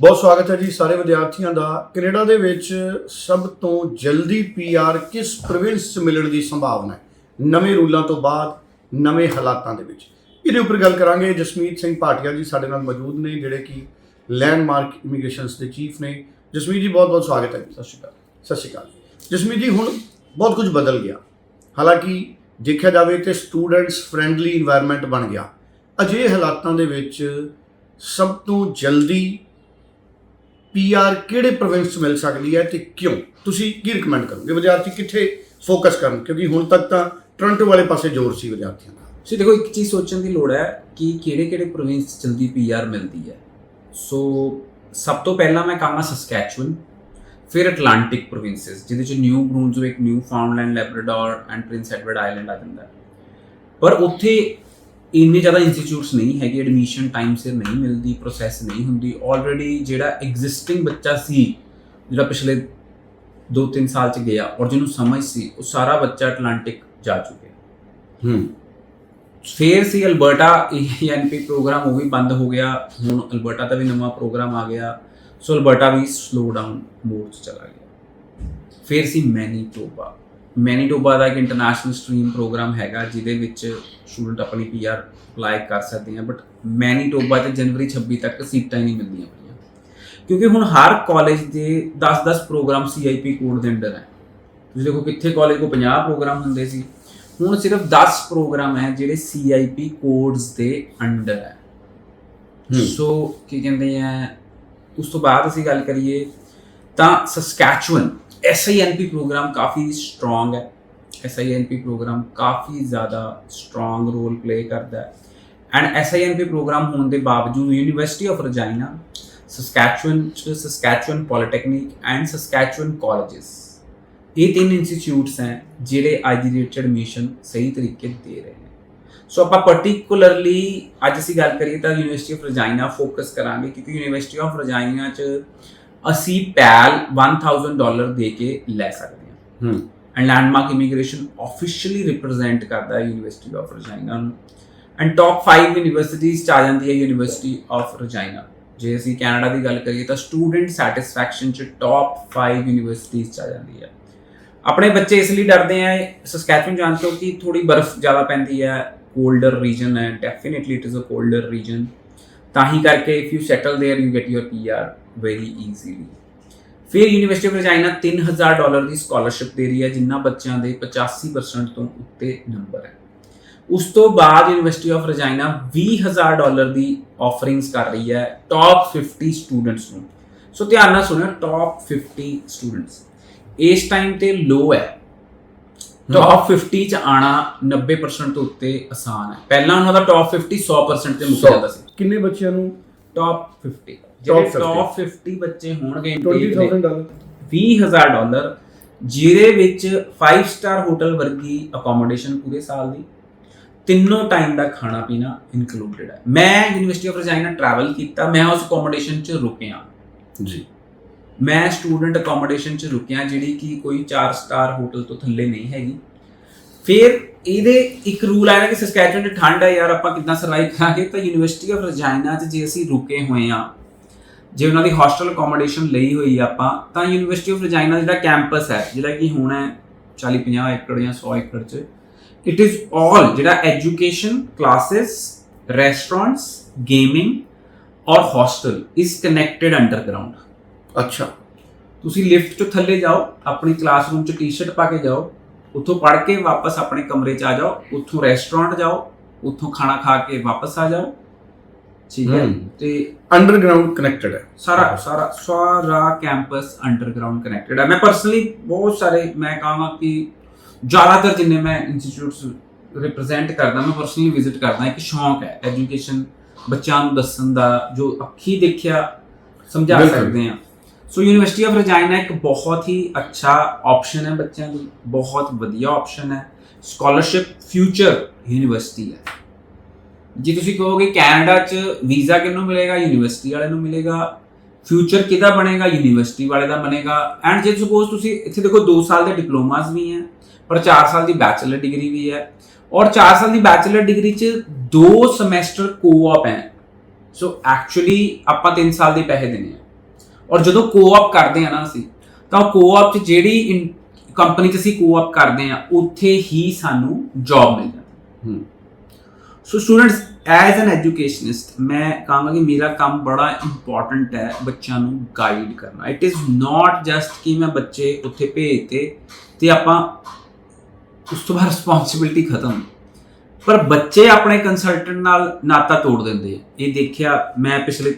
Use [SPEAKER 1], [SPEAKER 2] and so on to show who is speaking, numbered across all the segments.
[SPEAKER 1] ਬਹੁਤ ਸਵਾਗਤ ਹੈ ਜੀ ਸਾਰੇ ਵਿਦਿਆਰਥੀਆਂ ਦਾ। ਕੈਨੇਡਾ ਦੇ ਵਿੱਚ ਸਭ ਤੋਂ ਜਲਦੀ ਪੀਆਰ ਕਿਸ ਪ੍ਰੋਵਿੰਸ 'ਚ ਮਿਲਣ ਦੀ ਸੰਭਾਵਨਾ ਹੈ? ਨਵੇਂ ਰੂਲਾਂ ਤੋਂ ਬਾਅਦ ਨਵੇਂ ਹਾਲਾਤਾਂ ਦੇ ਵਿੱਚ। ਇਹਦੇ ਉੱਪਰ ਗੱਲ ਕਰਾਂਗੇ। ਜਸਮੀਤ ਸਿੰਘ ਭਾਟਿਆ ਜੀ ਸਾਡੇ ਨਾਲ ਮੌਜੂਦ ਨੇ ਜਿਹੜੇ ਕਿ ਲੈਂਡਮਾਰਕ ਇਮੀਗ੍ਰੇਸ਼ਨਸ ਦੇ ਚੀਫ ਨੇ। ਜਸਮੀਤ ਜੀ ਬਹੁਤ ਬਹੁਤ ਸਵਾਗਤ ਹੈ ਜੀ।
[SPEAKER 2] ਸਤਿ ਸ਼੍ਰੀ ਅਕਾਲ।
[SPEAKER 1] ਸਤਿ ਸ਼੍ਰੀ ਅਕਾਲ ਜਸਮੀਤ ਜੀ ਹੁਣ ਬਹੁਤ ਕੁਝ ਬਦਲ ਗਿਆ। ਹਾਲਾਂਕਿ ਦੇਖਿਆ ਜਾਵੇ ਤੇ ਸਟੂਡੈਂਟਸ ਫਰੈਂਡਲੀ এনवायरमेंट ਬਣ ਗਿਆ। ਅਜੇ ਹਾਲਾਤਾਂ ਦੇ ਵਿੱਚ ਸਭ ਤੋਂ ਜਲਦੀ ਪੀਆਰ ਕਿਹੜੇ ਪ੍ਰੋਵਿੰਸ 'ਚ ਮਿਲ ਸਕਦੀ ਹੈ ਤੇ ਕਿਉਂ? ਤੁਸੀਂ ਕੀ ਰეკਮੈਂਡ ਕਰੋਗੇ? ਵਿਦਿਆਰਥੀ ਕਿੱਥੇ ਫੋਕਸ ਕਰਨ? ਕਿਉਂਕਿ ਹੁਣ ਤੱਕ ਤਾਂ ਟੋਰਾਂਟੋ ਵਾਲੇ ਪਾਸੇ ਜ਼ੋਰ ਸੀ ਵਿਦਿਆਰਥੀਆਂ ਦਾ।
[SPEAKER 2] ਸੋ ਦੇਖੋ, ਇੱਕ ਚੀਜ਼ ਸੋਚਣ ਦੀ ਲੋੜ ਹੈ ਕਿ ਕਿਹੜੇ ਕਿਹੜੇ ਪ੍ਰੋਵਿੰਸ 'ਚ ਜਲਦੀ ਪੀਆਰ ਮਿਲਦੀ ਹੈ। ਸੋ ਸਭ ਤੋਂ ਪਹਿਲਾਂ ਮੈਂ ਕਹਾਂਗਾ ਸਸਕੈਚੁਅਨ ਫਿਰ ਅਟਲਾਂਟਿਕ ਪ੍ਰੋਵਿੰਸਸ ਜਿਹਦੇ 'ਚ New Brunswick Newfoundland Labrador and Prince Edward Island ਆ ਜਾਂਦਾ। ਪਰ ਉੱਥੇ ਇੰਨੇ ਜ਼ਿਆਦਾ ਇੰਸਟੀਚਿਊਟਸ ਨਹੀਂ ਹੈਗੇ ਐਡਮਿਸ਼ਨ ਟਾਈਮ ਸਿਰ ਨਹੀਂ ਮਿਲਦੀ ਪ੍ਰੋਸੈਸ ਨਹੀਂ ਹੁੰਦੀ। ਆਲਰੇਡੀ ਜਿਹੜਾ ਐਗਜ਼ਿਸਟਿੰਗ ਬੱਚਾ ਸੀ ਜਿਹੜਾ ਪਿਛਲੇ 2-3 ਸਾਲ ਚ ਗਿਆ ਔਰ ਜਿਹਨੂੰ ਸਮਝ ਸੀ ਉਹ ਸਾਰਾ ਬੱਚਾ ਅਟਲਾਂਟਿਕ ਜਾ ਚੁੱਕਿਆ।
[SPEAKER 1] ਹੂੰ।
[SPEAKER 2] ਫੇਰ ਸੀ ਅਲਬਰਟਾ ਐਨਪੀ ਪ੍ਰੋਗਰਾਮ ਉਹ ਵੀ ਬੰਦ ਹੋ ਗਿਆ। ਹੁਣ ਅਲਬਰਟਾ ਦਾ ਵੀ ਨਵਾਂ ਪ੍ਰੋਗਰਾਮ ਆ ਗਿਆ। ਸੋ ਅਲਬਰਟਾ ਵੀ ਸਲੋ ਡਾਊਨ ਮੋਡ 'ਚ ਚਲਾ ਗਿਆ। ਫੇਰ ਸੀ ਮੈਨੀਟੋਬਾ ਮੈਨੀਟੋਬਾ ਦਾ ਇੱਕ ਇੰਟਰਨੈਸ਼ਨਲ ਸਟਰੀਮ ਪ੍ਰੋਗਰਾਮ ਹੈਗਾ ਜਿਹਦੇ ਵਿੱਚ ਸਟੂਡੈਂਟ ਆਪਣੀ ਪੀਆਰ ਅਪਲਾਈ ਕਰ ਸਕਦੇ ਆ ਬਟ ਮੈਨੀਟੋਬਾ 'ਚ ਜਨਵਰੀ 26 ਤੱਕ ਸੀਟਾਂ ਹੀ ਨਹੀਂ ਮਿਲਦੀਆਂ ਪਈਆਂ। ਕਿਉਂਕਿ ਹੁਣ ਹਰ ਕਾਲਜ ਦੇ 10-10 ਪ੍ਰੋਗਰਾਮ ਸੀਆਈਪੀ ਕੋਡ ਦੇ ਅੰਡਰ ਹੈ। ਤੁਸੀਂ ਦੇਖੋ ਕਿੱਥੇ ਕਾਲਜ ਕੋ 50 ਪ੍ਰੋਗਰਾਮ ਹੁੰਦੇ ਸੀ। ਹੁਣ ਸਿਰਫ 10 ਪ੍ਰੋਗਰਾਮ ਹੈ ਜਿਹੜੇ ਸੀਆਈਪੀ ਕੋਡਸ ਦੇ ਅੰਡਰ ਹੈ।
[SPEAKER 1] ਹੂੰ।
[SPEAKER 2] ਸੋ ਕੀ ਕਹਿੰਦੇ ਆ ਉਸ ਤੋਂ ਬਾਅਦ ਅਸੀਂ ਗੱਲ ਕਰੀਏ ਤਾਂ ਸਸਕੈਚੁਅਨ ਐਸਆਈਐਨਪੀ ਪ੍ਰੋਗਰਾਮ ਕਾਫੀ ਸਟਰੋਂਗ ਹੈ ਐਸਆਈਐਨਪੀ ਪ੍ਰੋਗਰਾਮ ਕਾਫੀ ਜ਼ਿਆਦਾ ਸਟਰੋਂਗ ਰੋਲ ਪਲੇ ਕਰਦਾ ਹੈ ਐਂਡ ਐਸਆਈਐਨਪੀ ਪ੍ਰੋਗਰਾਮ ਹੋਣ ਦੇ ਬਾਵਜੂਦ ਯੂਨੀਵਰਸਿਟੀ ਆਫ ਰਜਾਈਨਾ ਸਸਕੈਚੁਅਨ ਚ Saskatchewan polytechnic and Saskatchewan colleges ਇਹ ਤਿੰਨ ਇੰਸਟੀਚਿਊਟਸ ਹੈ ਜਿਹੜੇ ਅੱਜ ਦੀ ਡੇਟ 'ਚ ਐਡਮਿਸ਼ਨ ਸਹੀ ਤਰੀਕੇ ਦੇ ਰਹੇ ਨੇ ਸੋ ਆਪਾਂ ਪਾਰਟਿਕੂਲਰਲੀ ਅੱਜ ਅਸੀਂ ਗੱਲ ਕਰੀਏ ਤਾਂ ਯੂਨੀਵਰਸਿਟੀ ਆਫ ਰਜਾਈਨਾ ਫੋਕਸ ਕਰਾਂਗੇ ਕਿਉਂਕਿ ਯੂਨੀਵਰਸਿਟੀ ਆਫ ਰਜਾਈਨਾ 'ਚ ਅਸੀਂ ਪੈਲ 1000 ਡਾਲਰ ਦੇ ਕੇ ਲੈ ਸਕਦੇ ਹਾਂ
[SPEAKER 1] ਹੂੰ
[SPEAKER 2] and landmark immigration officially represent ਕਰਦਾ ਹੈ ਯੂਨੀਵਰਸਿਟੀ ਆਫ ਰਜਾਈਨਾ ਨੂੰ ਐਂਡ ਟਾਪ 5 ਯੂਨੀਵਰਸਿਟੀਜ਼ ਚ ਆ ਜਾਂਦੀ ਹੈ ਯੂਨੀਵਰਸਿਟੀ ਆਫ ਰਜਾਈਨਾ ਜੇ ਅਸੀਂ ਕੈਨੇਡਾ ਦੀ ਗੱਲ ਕਰੀਏ ਤਾਂ ਸਟੂਡੈਂਟ ਸੈਟੀਸਫੈਕਸ਼ਨ ਚ ਟਾਪ 5 ਯੂਨੀਵਰਸਿਟੀਜ਼ ਚ ਆ ਜਾਂਦੀ ਹੈ ਆਪਣੇ ਬੱਚੇ ਇਸ ਲਈ ਡਰਦੇ ਆ ਸਸਕੈਚੁਅਨ ਜਾਣ ਤੋਂ ਕਿ ਥੋੜੀ ਬਰਫ਼ ਜ਼ਿਆਦਾ ਪੈਂਦੀ ਹੈ ਕੋਲਡਰ ਰੀਜਨ ਹੈ definitely it is a colder region ਤਾਂ ਹੀ ਕਰਕੇ if you settle there you get your PR very easily ਫਿਰ ਯੂਨੀਵਰਸਿਟੀ ਆਫ ਰਜਾਈਨਾ 3000 ਡਾਲਰ ਦੀ ਸਕਾਲਰਸ਼ਿਪ ਦੇ ਰਹੀ ਹੈ ਜਿਨ੍ਹਾਂ ਬੱਚਿਆਂ ਦੇ 85% ਤੋਂ ਉੱਤੇ ਨੰਬਰ ਹੈ। ਉਸ ਤੋਂ ਬਾਅਦ ਯੂਨੀਵਰਸਿਟੀ ਆਫ ਰਜਾਈਨਾ 20000 ਡਾਲਰ ਦੀ ਆਫਰਿੰਗਸ ਕਰ ਰਹੀ ਹੈ ਟਾਪ 50 ਸਟੂਡੈਂਟਸ ਨੂੰ। ਸੋ ਧਿਆਨ ਨਾਲ ਸੁਣਿਓ ਟਾਪ 50 ਸਟੂਡੈਂਟਸ ਇਸ ਟਾਈਮ ਤੇ ਲੋ ਹੈ। ਟਾਪ 50 ਚ ਆਣਾ 90% ਤੋਂ ਉੱਤੇ ਆਸਾਨ ਹੈ। ਪਹਿਲਾਂ ਉਹਨਾਂ ਦਾ ਟਾਪ 50 100% ਤੇ ਮੁੱਕ ਜਾਂਦਾ ਸੀ।
[SPEAKER 1] ਕਿੰਨੇ ਬੱਚਿਆਂ ਨੂੰ?
[SPEAKER 2] ਟਾਪ 50 ਜਿਹੜੇ
[SPEAKER 1] 50
[SPEAKER 2] ਟਾਪ 50 ਬੱਚੇ ਹੋਣਗੇ intake ਦੇ,
[SPEAKER 1] 20000 ਡਾਲਰ
[SPEAKER 2] 20000 ਡਾਲਰ ਜਿਹਦੇ ਵਿੱਚ 5 ਸਟਾਰ ਹੋਟਲ ਵਰਗੀ ਅਕੋਮੋਡੇਸ਼ਨ ਪੂਰੇ ਸਾਲ ਦੀ ਤਿੰਨੋਂ ਟਾਈਮ ਦਾ ਖਾਣਾ ਪੀਣਾ ਇਨਕਲੂਡਡ ਹੈ। ਮੈਂ ਯੂਨੀਵਰਸਿਟੀ ਆਫ ਰਜਾਈਨਾ ਟਰੈਵਲ ਕੀਤਾ ਮੈਂ ਉਸ ਅਕੋਮੋਡੇਸ਼ਨ 'ਚ ਰੁਕਿਆ।
[SPEAKER 1] ਜੀ।
[SPEAKER 2] ਮੈਂ ਸਟੂਡੈਂਟ ਅਕੋਮੋਡੇਸ਼ਨ 'ਚ ਰੁਕਿਆ ਜਿਹੜੀ ਕਿ ਕੋਈ 4 ਸਟਾਰ ਹੋਟਲ ਤੋਂ ਥੱਲੇ ਨਹੀਂ ਹੈਗੀ। ਫਿਰ ਇਹਦੇ ਇੱਕ ਰੂਲ ਆਇਆ ਕਿ ਸਸਕੈਚੁਅਨ 'ਚ ਠੰਡ ਹੈ ਯਾਰ ਆਪਾਂ ਕਿੱਦਾਂ ਸਰਵਾਈਵ ਕਰਾਂਗੇ? ਤਾਂ ਯੂਨੀਵਰਸਿਟੀ ਆਫ ਰਜਾਈਨਾ 'ਚ ਜੇ ਅਸੀਂ ਰੁਕੇ ਹੋਏ ਆ ਜੇ ਉਹਨਾਂ ਦੀ ਹੋਸਟਲ ਅਕੋਮੋਡੇਸ਼ਨ ਲਈ ਹੋਈ ਆਪਾਂ ਤਾਂ ਯੂਨੀਵਰਸਿਟੀ ਆਫ ਰਜਾਈਨਾ ਜਿਹੜਾ ਕੈਂਪਸ ਹੈ ਜਿਹੜਾ ਕਿ ਹੁਣ ਹੈ 40 50 ਏਕੜ ਜਾਂ 100 ਏਕੜ 'ਚ ਇਟ ਇਜ਼ ਆਲ ਜਿਹੜਾ ਐਜੂਕੇਸ਼ਨ ਕਲਾसेस ਰੈਸਟੋਰੈਂਟਸ ਗੇਮਿੰਗ ਔਰ ਹੋਸਟਲ ਇਜ਼ ਕਨੈਕਟਡ ਅੰਡਰਗਰਾਉਂਡ
[SPEAKER 1] ਅੱਛਾ।
[SPEAKER 2] ਤੁਸੀਂ ਲਿਫਟ ਤੋਂ ਥੱਲੇ ਜਾਓ ਆਪਣੀ ਕਲਾਸਰੂਮ 'ਚ ਟੀ-ਸ਼ਰਟ ਪਾ ਕੇ ਜਾਓ ਉੱਥੋਂ ਪੜ੍ਹ ਕੇ ਵਾਪਸ ਆਪਣੇ ਕਮਰੇ 'ਚ ਆ ਜਾਓ ਉੱਥੋਂ ਰੈਸਟੋਰੈਂਟ ਜਾਓ ਉੱਥੋਂ ਖਾਣਾ ਖਾ ਕੇ ਵਾਪਸ ਆ ਜਾਓ ਠੀਕ ਹੈ
[SPEAKER 1] ਹਮ।
[SPEAKER 2] ਤੇ
[SPEAKER 1] ਅੰਡਰਗਰਾਉਂਡ ਕਨੈਕਟਡ ਹੈ।
[SPEAKER 2] ਸਾਰਾ ਸਾਰਾ ਸਾਰਾ ਕੈਂਪਸ ਅੰਡਰਗਰਾਉਂਡ ਕਨੈਕਟਡ ਹੈ। ਮੈਂ ਪਰਸਨਲੀ ਬਹੁਤ ਸਾਰੇ ਮੈਂ ਕਹਾਂਗਾ ਕਿ ਜ਼ਿਆਦਾਤਰ ਜਿੰਨੇ ਮੈਂ ਇੰਸਟੀਚਿਊਟਸ ਰਿਪਰੈਜ਼ੈਂਟ ਕਰਦਾ ਮੈਂ ਪਰਸਨਲੀ ਵਿਜ਼ਿਟ ਕਰਦਾ ਇੱਕ ਸ਼ੌਂਕ ਹੈ ਐਜੂਕੇਸ਼ਨ ਬੱਚਿਆਂ ਨੂੰ ਦੱਸਣ ਦਾ ਜੋ ਅੱਖੀ ਦੇਖਿਆ ਸਮਝਾ
[SPEAKER 1] ਬਿਲਕੁਲ।
[SPEAKER 2] ਸਕਦੇ ਆ ਸੋ ਯੂਨੀਵਰਸਿਟੀ ਆਫ ਰਜਾਈਨਾ ਇੱਕ ਬਹੁਤ ਹੀ ਅੱਛਾ ਆਪਸ਼ਨ ਹੈ ਬੱਚਿਆਂ ਲਈ ਬਹੁਤ ਵਧੀਆ ਆਪਸ਼ਨ ਹੈ। ਸਕਾਲਰਸ਼ਿਪ ਫਿਊਚਰ ਯੂਨੀਵਰਸਿਟੀ ਹੈ। ਜੇ ਤੁਸੀਂ ਕਹੋਗੇ ਕੈਨੇਡਾ 'ਚ ਵੀਜ਼ਾ ਕਿਹਨੂੰ ਮਿਲੇਗਾ? ਯੂਨੀਵਰਸਿਟੀ ਵਾਲੇ ਨੂੰ ਮਿਲੇਗਾ। ਫਿਊਚਰ ਕਿਹਦਾ ਬਣੇਗਾ? ਯੂਨੀਵਰਸਿਟੀ ਵਾਲੇ ਦਾ ਬਣੇਗਾ। ਐਂਡ ਜੇ ਸਪੋਜ਼ ਤੁਸੀਂ ਇੱਥੇ ਦੇਖੋ 2 ਸਾਲ ਦੇ ਡਿਪਲੋਮਾਸ ਵੀ ਹੈ, ਪਰ 4 ਸਾਲ ਦੀ ਬੈਚਲਰ ਡਿਗਰੀ ਵੀ ਹੈ ਔਰ 4 ਸਾਲ ਦੀ ਬੈਚਲਰ ਡਿਗਰੀ 'ਚ 2 ਸਮੈਸਟਰ ਕੋ-op ਹੈ। ਸੋ ਐਕਚੁਅਲੀ ਆਪਾਂ 3 ਸਾਲ ਦੇ ਪੈਸੇ ਦੇਣੇ ਆ ਔਰ ਜਦੋਂ ਕੋਆਪ ਕਰਦੇ ਆ ਨਾ ਅਸੀਂ, ਤਾਂ ਉਹ ਕੋਆਪ 'ਚ ਜਿਹੜੀ ਕੰਪਨੀ 'ਚ ਅਸੀਂ ਕੋਆਪ ਕਰਦੇ ਆ ਉੱਥੇ ਹੀ ਸਾਨੂੰ ਜੌਬ ਮਿਲ ਜਾਂਦੀ
[SPEAKER 1] ਹੂੰ।
[SPEAKER 2] So students as an educationist ਮੈਂ ਕਹਾਂਗਾ ਕਿ ਮੇਰਾ ਕੰਮ ਬੜਾ ਇੰਪੋਰਟੈਂਟ ਹੈ ਬੱਚਿਆਂ ਨੂੰ ਗਾਈਡ ਕਰਨਾ ਇਟ ਇਜ਼ ਨਾਟ ਜਸਟ ਕਿ ਮੈਂ ਬੱਚੇ ਉੱਥੇ ਭੇਜਤੇ ਤੇ ਆਪਾਂ ਉਸ ਤੋਂ ਬਾਅਦ ਰਿਸਪੌਂਸਿਬਿਲਟੀ ਖਤਮ ਪਰ ਬੱਚੇ ਆਪਣੇ ਕੰਸਲਟੈਂਟ ਨਾਲ ਨਾਤਾ ਤੋੜ ਦਿੰਦੇ ਇਹ ਦੇਖਿਆ ਮੈਂ ਪਿਛਲੇ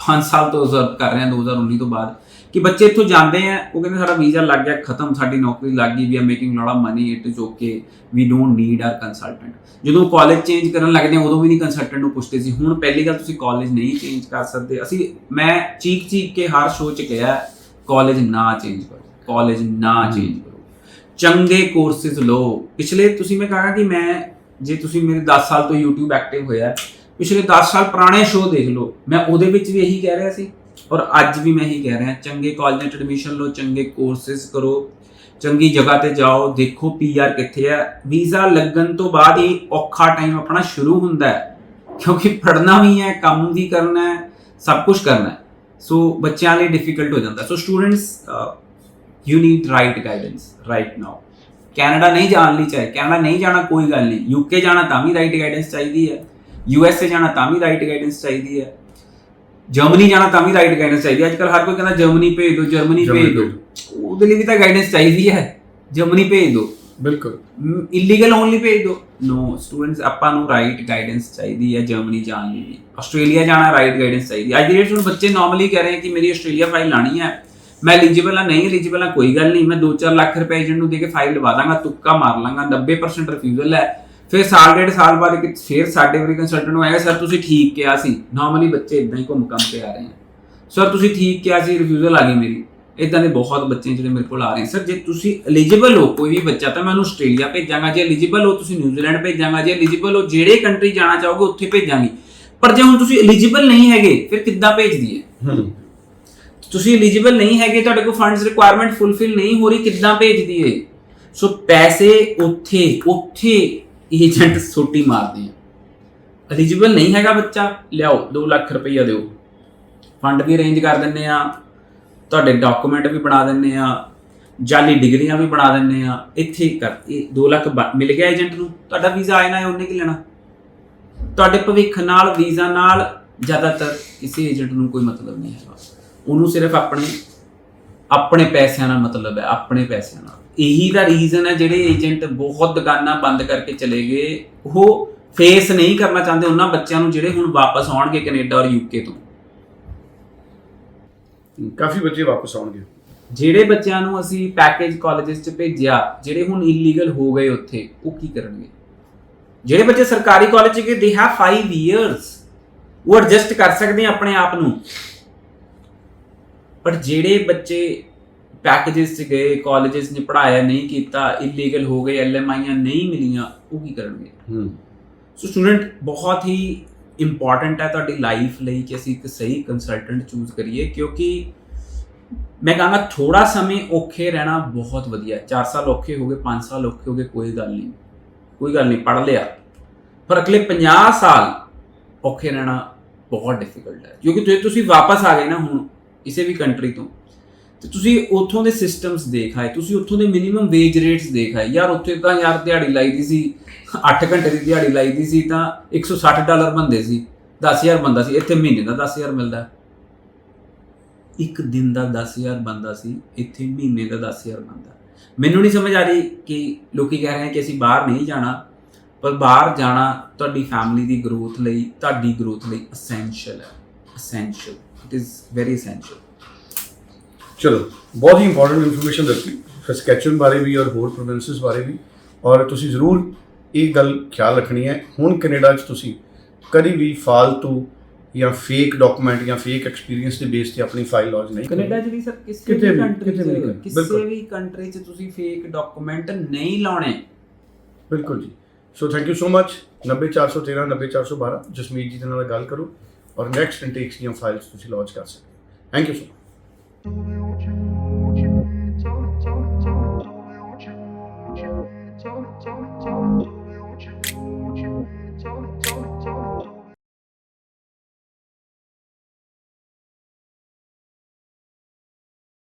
[SPEAKER 2] 5 ਸਾਲ ਤੋਂ ਅਬਜ਼ਰਵ ਕਰ ਰਿਹਾ 2019 ਤੋਂ ਬਾਅਦ ਕਿ ਬੱਚੇ ਇੱਥੋਂ ਜਾਂਦੇ ਆ ਉਹ ਕਹਿੰਦੇ ਸਾਡਾ ਵੀਜ਼ਾ ਲੱਗ ਗਿਆ ਖਤਮ ਸਾਡੀ ਨੌਕਰੀ ਲੱਗ ਗਈ we are making lot of money it is okay we don't need are consultant ਜਦੋਂ ਕਾਲਜ ਚੇਂਜ ਕਰਨ ਲੱਗਦੇ ਆ ਉਦੋਂ ਵੀ ਨਹੀਂ ਕੰਸਲਟੈਂਟ ਨੂੰ ਪੁੱਛਦੇ ਸੀ। ਹੁਣ ਪਹਿਲੀ ਗੱਲ ਤੁਸੀਂ ਕਾਲਜ ਨਹੀਂ ਚੇਂਜ ਕਰ ਸਕਦੇ। ਅਸੀਂ ਮੈਂ ਚੀਕ ਚੀਕ ਕੇ ਹਰ ਸ਼ੋਅ 'ਚ ਕਿਹਾ ਕਾਲਜ ਨਾ ਚੇਂਜ ਕਰੋ ਕਾਲਜ ਨਾ ਚੇਂਜ ਕਰੋ। ਚੰਗੇ ਕੋਰਸਿਸ ਲਓ। ਪਿਛਲੇ ਤੁਸੀਂ ਮੈਂ ਕਹਾਂਗਾ ਕਿ ਮੈਂ ਜੇ ਤੁਸੀਂ ਮੇਰੇ 10 ਸਾਲ ਤੋਂ YouTube ਐਕਟਿਵ ਹੋਇਆ ਪਿਛਲੇ 10 ਸਾਲ ਪੁਰਾਣੇ ਸ਼ੋਅ ਦੇਖ ਲਓ ਮੈਂ ਉਹਦੇ ਵਿੱਚ ਵੀ ਇਹੀ ਕਹਿ ਰਿਹਾ ਸੀ ਔਰ ਅੱਜ ਵੀ ਮੈਂ ਇਹੀ ਕਹਿ ਰਿਹਾ ਚੰਗੇ ਕਾਲਜਾਂ 'ਚ ਐਡਮਿਸ਼ਨ ਲਓ ਚੰਗੇ ਕੋਰਸਿਸ ਕਰੋ ਚੰਗੀ ਜਗ੍ਹਾ ਤੇ ਜਾਓ ਦੇਖੋ ਪੀਆਰ ਕਿੱਥੇ ਹੈ ਵੀਜ਼ਾ ਲੱਗਣ ਤੋਂ ਬਾਅਦ ਹੀ ਔਖਾ ਟਾਈਮ ਆਪਣਾ ਸ਼ੁਰੂ ਹੁੰਦਾ ਹੈ, ਕਿਉਂਕਿ ਪੜ੍ਹਨਾ ਵੀ ਹੈ, ਕੰਮ ਵੀ ਕਰਨਾ ਹੈ, ਸਭ ਕੁਝ ਕਰਨਾ ਹੈ। ਸੋ ਬੱਚਿਆਂ ਲਈ ਡਿਫਿਕਲਟ ਹੋ ਜਾਂਦਾ। So students you need right guidance right now Canada ਨਹੀਂ ਜਾਣ ਲਈ ਚਾਹੇ ਕੈਨੇਡਾ ਨਹੀਂ ਜਾਣਾ ਕੋਈ ਗੱਲ ਨਹੀਂ। ਯੂਕੇ ਜਾਣਾ ਤਾਂ ਵੀ ਰਾਈਟ ਗਾਈਡੈਂਸ ਚਾਹੀਦੀ ਹੈ। ਯੂਐਸਏ ਜਾਣਾ ਤਾਂ ਵੀ ਰਾਈਟ ਗਾਈਡੈਂਸ ਚਾਹੀਦੀ ਹੈ। ਜਰਮਨੀ ਜਾਣਾ ਤਾਂ ਵੀ ਰਾਈਟ ਗਾਈਡੈਂਸ ਚਾਹੀਦੀ ਹੈ। ਅੱਜ ਕੱਲ ਹਰ ਕੋਈ ਕਹਿੰਦਾ ਜਰਮਨੀ ਭੇਜ ਦਿਓ ਜਰਮਨੀ ਭੇਜ ਦਿਓ। ਉਹਦੇ ਲਈ ਵੀ ਤਾਂ ਗਾਈਡੈਂਸ ਚਾਹੀਦੀ ਹੈ। ਜਰਮਨੀ ਭੇਜ ਦਿਓ।
[SPEAKER 1] ਬਿਲਕੁਲ।
[SPEAKER 2] ਇਲੀਗਲ ਓਨਲੀ ਭੇਜ ਦਿਓ। ਨੋ ਸਟੂਡੈਂਟਸ ਆਪਾਂ ਨੂੰ ਰਾਈਟ ਗਾਈਡੈਂਸ ਚਾਹੀਦੀ ਹੈ ਜਰਮਨੀ ਜਾਣ ਲਈ ਆਸਟ੍ਰੇਲੀਆ ਜਾਣਾ ਰਾਈਟ ਗਾਈਡੈਂਸ ਚਾਹੀਦੀ ਹੈ। ਅੱਜ ਦੇ ਡੇਟ ਬੱਚੇ ਨਾਰਮਲੀ ਕਹਿ ਰਹੇ ਕਿ ਮੇਰੀ ਆਸਟ੍ਰੇਲੀਆ ਫਾਈਲ ਲਾਣੀ ਹੈ। ਮੈਂ ਐਲੀਜੀਬਲ ਆ ਨਹੀਂ ਐਲੀਜੀਬਲ ਆ ਕੋਈ ਗੱਲ ਨਹੀਂ। ਮੈਂ 2-4 ਲੱਖ ਰੁਪਏ ਏਜੰਟ ਨੂੰ ਦੇ ਕੇ ਫਾਈਲ ਲਵਾ ਦਾਂਗਾ ਤੁੱਕਾ ਮਾਰ ਲਾਂਗਾ। 90% ਰਿਫਿਊਜ਼ਲ ਹੈ। ਫਿਰ ਸਾਲ ਡੇਢ ਸਾਲ ਬਾਅਦ ਕਿ ਫਿਰ ਸਾਡੇ ਵਰੀ ਕੰਸਲਟੈਂਟ ਨੂੰ ਆਏਗਾ ਸਰ ਤੁਸੀਂ ਠੀਕ ਕਿਹਾ ਸੀ? ਨਾਰਮਲੀ ਬੱਚੇ ਇਦਾਂ ਹੀ ਘੁੰਮ ਕੰਮ ਕੇ ਆ ਰਹੇ ਆ। ਸਰ ਤੁਸੀਂ ਠੀਕ ਕਿਹਾ ਸੀ? ਰਿਫਿਊਜ਼ਲ ਆ ਗਈ ਮੇਰੀ। ਇਦਾਂ ਦੇ ਬਹੁਤ ਬੱਚੇ ਜਿਹੜੇ ਮੇਰੇ ਕੋਲ ਆ ਰਹੇ। ਸਰ ਜੇ ਤੁਸੀਂ ਐਲੀਜੀਬਲ ਹੋ ਕੋਈ ਵੀ ਬੱਚਾ ਤਾਂ ਮੈਂ ਉਹਨੂੰ ਆਸਟ੍ਰੇਲੀਆ ਭੇਜਾਂਗਾ। ਜੇ ਐਲੀਜੀਬਲ ਹੋ ਤੁਸੀਂ ਨਿਊਜ਼ੀਲੈਂਡ ਭੇਜਾਂਗਾ। ਜੇ ਐਲੀਜੀਬਲ ਹੋ ਜਿਹੜੇ ਕੰਟਰੀ ਜਾਣਾ ਚਾਹੋਗੇ ਉੱਥੇ ਭੇਜਾਂਗੀ। ਪਰ ਜੇ ਹੁਣ ਤੁਸੀਂ ਐਲੀਜੀਬਲ ਨਹੀਂ ਹੈਗੇ ਫਿਰ ਕਿੱਦਾਂ ਭੇਜ ਦਈਏ
[SPEAKER 1] ਹੂੰ।
[SPEAKER 2] ਤੁਸੀਂ ਐਲੀਜੀਬਲ ਨਹੀਂ ਹੈਗੇ ਤੁਹਾਡੇ ਕੋਲ ਫੰਡਸ ਰਿਕੁਆਇਰਮੈਂਟ ਫੁੱਲਫਿਲ ਨਹੀਂ ਹੋ ਰਹੀ ਕਿੱਦਾਂ ਭੇਜ ਦਈਏ ਸੋ ਪੈਸੇ ਉੱਥੇ ਉੱਥੇ ਏਜੰਟ ਸੋਟੀ ਮਾਰਦੇ ਆ। ਐਲੀਜੀਬਲ ਨਹੀਂ ਹੈਗਾ ਬੱਚਾ, ਲਿਆਓ 2 ਲੱਖ ਰੁਪਈਆ ਦਿਓ। ਫੰਡ ਵੀ ਅਰੇਂਜ ਕਰ ਦਿੰਨੇ ਆ, ਤੁਹਾਡੇ ਡਾਕੂਮੈਂਟ ਵੀ ਬਣਾ ਦਿੰਨੇ ਆ, ਜਾਲੀ ਡਿਗਰੀਆਂ ਵੀ ਬਣਾ ਦਿੰਨੇ ਆ। ਇੱਥੇ ਕਰ, ਇਹ 2 ਲੱਖ ਬ- ਮਿਲ ਗਿਆ ਏਜੰਟ ਨੂੰ, ਤੁਹਾਡਾ ਵੀਜ਼ਾ ਆਇਆ ਨਾ ਉਹਨੇ ਕੀ ਲੈਣਾ? ਤੁਹਾਡੇ ਭਵਿੱਖ ਨਾਲ, ਵੀਜ਼ਾ ਨਾਲ ਜ਼ਿਆਦਾਤਰ ਕਿਸੇ ਏਜੰਟ ਨੂੰ ਕੋਈ ਮਤਲਬ ਨਹੀਂ ਹੈਗਾ। ਉਹਨੂੰ ਸਿਰਫ ਆਪਣੇ ਆਪਣੇ ਪੈਸਿਆਂ ਨਾਲ ਮਤਲਬ ਹੈ, ਆਪਣੇ ਪੈਸਿਆਂ ਨਾਲ। ਇਹੀ ਦਾ ਰੀਜ਼ਨ ਹੈ ਜਿਹੜੇ ਏਜੰਟ ਬਹੁਤ ਦੁਕਾਨਾਂ ਬੰਦ ਕਰਕੇ ਚਲੇ ਗਏ। ਉਹ ਫੇਸ ਨਹੀਂ ਕਰਨਾ ਚਾਹੁੰਦੇ ਉਹਨਾਂ ਬੱਚਿਆਂ ਨੂੰ ਜਿਹੜੇ ਹੁਣ ਵਾਪਸ ਆਉਣਗੇ ਕੈਨੇਡਾ ਔਰ ਯੂਕੇ ਤੋਂ।
[SPEAKER 1] ਕਾਫੀ ਬੱਚੇ ਵਾਪਸ ਆਉਣਗੇ।
[SPEAKER 2] ਜਿਹੜੇ ਬੱਚਿਆਂ ਨੂੰ ਅਸੀਂ ਪੈਕੇਜ ਕਾਲਜਸ 'ਚ ਭੇਜਿਆ ਜਿਹੜੇ ਹੁਣ ਇਲੀਗਲ ਹੋ ਗਏ ਉੱਥੇ ਉਹ ਕੀ ਕਰਨਗੇ? ਜਿਹੜੇ ਬੱਚੇ ਸਰਕਾਰੀ ਕਾਲਜ 'ਚ ਗਏ ਦੇ ਹੈਵ 5 ਇਅਰਸ ਉਹ ਐਡਜਸਟ ਕਰ ਸਕਦੇ ਆ ਆਪਣੇ ਆਪ ਨੂੰ। ਪਰ ਜਿਹੜੇ ਬੱਚੇ ਪੈਕੇजेस 'ਚ ਗਏ ਕਾਲਜਸ ਨੇ ਪੜਾਇਆ ਨਹੀਂ ਕੀਤਾ ਇਲੀਗਲ ਹੋ ਗਏ ਐਲਐਮਆਈਆਂ ਨਹੀਂ ਮਿਲੀਆਂ ਉਹ ਕੀ ਕਰਨਗੇ?
[SPEAKER 1] ਹੂੰ।
[SPEAKER 2] ਸੋ ਸਟੂਡੈਂਟ ਬਹੁਤ ਹੀ ਇੰਪੋਰਟੈਂਟ ਹੈ ਤੁਹਾਡੀ ਲਾਈਫ ਲਈ ਕਿ ਅਸੀਂ ਇੱਕ ਸਹੀ ਕੰਸਲਟੈਂਟ ਚੂਜ਼ ਕਰੀਏ ਕਿਉਂਕਿ ਮੈਂ ਕਹਾਂਗਾ ਥੋੜਾ ਸਮੇਂ ਔਖੇ ਰਹਿਣਾ ਬਹੁਤ ਵਧੀਆ ਹੈ। 4 ਸਾਲ ਔਖੇ ਹੋ ਗਏ 5 ਸਾਲ ਔਖੇ ਹੋ ਗਏ ਕੋਈ ਗੱਲ ਨਹੀਂ ਕੋਈ ਗੱਲ ਨਹੀਂ ਪੜ ਲਿਆ। ਪਰ ਅਗਲੇ 50 ਸਾਲ ਔਖੇ ਰਹਿਣਾ ਬਹੁਤ ਡਿਫਿਕਲਟ ਹੈ ਕਿਉਂਕਿ ਜੇ ਤੁਸੀਂ ਵਾਪਸ ਆ ਗਏ ਨਾ ਹੁਣ ਕਿਸੇ ਵੀ ਕੰਟਰੀ ਤੋਂ ਤੇ ਤੁਸੀਂ ਉੱਥੋਂ ਦੇ ਸਿਸਟਮਸ ਦੇਖ ਆਏ, ਤੁਸੀਂ ਉੱਥੋਂ ਦੇ ਮਿਨੀਮਮ ਵੇਜ ਰੇਟਸ ਦੇਖ ਆਏ। ਯਾਰ, ਉੱਥੇ ਤਾਂ ਯਾਰ ਦਿਹਾੜੀ ਲਾਈਦੀ ਸੀ 8 ਘੰਟੇ ਦੀ ਦਿਹਾੜੀ ਲਾਈਦੀ ਸੀ, ਤਾਂ 160 ਡਾਲਰ ਬੰਦੇ ਸੀ 10000 ਬੰਦਾ ਸੀ, ਇੱਥੇ ਮਹੀਨੇ ਦਾ 10000 ਮਿਲਦਾ। ਇੱਕ ਦਿਨ ਦਾ 10000 ਬੰਦਾ ਸੀ, ਇੱਥੇ ਮਹੀਨੇ ਦਾ 10000 ਬੰਦਾ। ਮੈਨੂੰ ਨਹੀਂ ਸਮਝ ਆ ਰਹੀ ਕਿ ਲੋਕੀ ਕਹਿ ਰਹੇ ਹੈ ਕਿ ਅਸੀਂ ਬਾਹਰ ਨਹੀਂ ਜਾਣਾ, ਪਰ ਬਾਹਰ ਜਾਣਾ ਤੁਹਾਡੀ ਫੈਮਿਲੀ ਦੀ ਗਰੋਥ ਲਈ, ਤੁਹਾਡੀ ਗਰੋਥ ਲਈ ਅਸੈਂਸ਼ੀਅਲ ਹੈ। Essential it is very essential
[SPEAKER 1] ਚਲੋ ਬਹੁਤ ਹੀ ਇੰਪੋਰਟੈਂਟ ਇਨਫੋਰਮੇਸ਼ਨ ਦਿੱਤੀ ਸਸਕੈਚੁਅਨ ਬਾਰੇ ਵੀ ਔਰ ਹੋਰ ਪ੍ਰੋਵਿੰਸਸ ਬਾਰੇ ਵੀ ਔਰ ਤੁਸੀਂ ਜ਼ਰੂਰ ਇਹ ਗੱਲ ਖਿਆਲ ਰੱਖਣੀ ਹੈ ਹੁਣ ਕੈਨੇਡਾ 'ਚ ਤੁਸੀਂ ਕਦੀ ਵੀ ਫਾਲਤੂ ਜਾਂ ਫੇਕ ਡਾਕੂਮੈਂਟ ਜਾਂ ਫੇਕ ਐਕਸਪੀਰੀਅੰਸ ਦੇ ਬੇਸ ਤੇ ਆਪਣੀ ਫਾਈਲ ਲੌਂਚ ਨਹੀਂ
[SPEAKER 2] ਕੈਨੇਡਾ। ਚ ਵੀ ਸਰ ਕਿਸੇ ਵੀ ਕੰਟਰੀ ਚ ਕਿਸੇ। ਵੀ ਕੰਟਰੀ ਚ ਤੁਸੀਂ ਫੇਕ ਡਾਕੂਮੈਂਟ ਨਹੀਂ ਲਾਉਣੇ
[SPEAKER 1] ਬਿਲਕੁਲ ਜੀ so thank you so much 90413 90412 Jasmeet ji ਦੇ ਨਾਲ ਗੱਲ ਕਰੋ ਔਰ ਨੈਕਸਟ ਇਨਟੇਕਸ ਦੀਆਂ ਫਾਈਲਸ ਤੁਸੀਂ ਲਾਂਚ ਕਰ ਸਕਦੇ ਥੈਂਕ ਯੂ ਸੋ ਮਚ